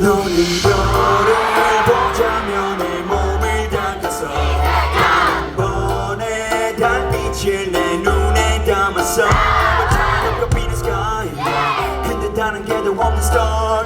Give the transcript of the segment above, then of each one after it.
눈이 별을 보자면 이 몸을 담가서 한 번에 달빛을 내 눈에 담았어 But time to be the sky. 근데 다른 게더 없는 star.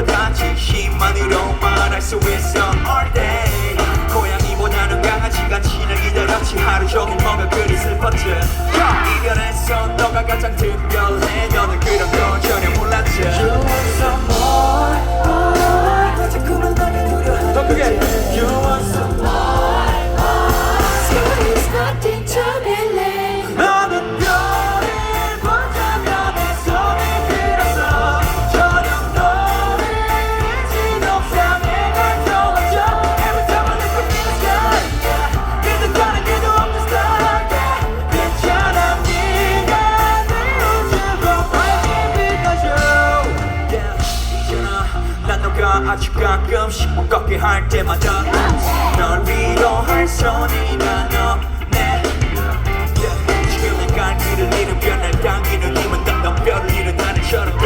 보다 진심만으로 말할 수 있어. All day. 고양이보다는 강아지가 친을 기다렸지. 하루 종일 뭐가 그리 슬펐지. Yeah. 이별에서 너가 가장 특별 아주 가끔씩 무겁게 할 때마다 널 위로할 손이 난 없네. 지금의 갈 길을 잃은 변할 당기는 힘은 답답별을 잃은 나는처럼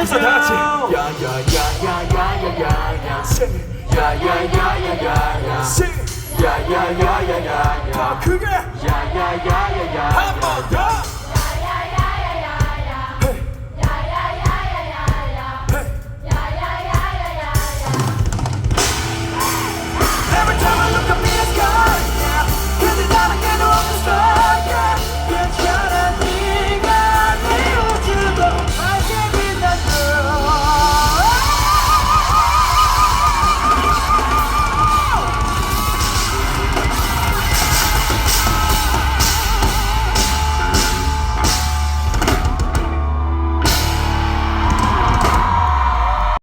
안녕하세요. 다 같이. 야야야야야야야야. Sing. 야야야야야야. Sing. 야야야야야야. 더 크게. 야야야야야. 한번 더.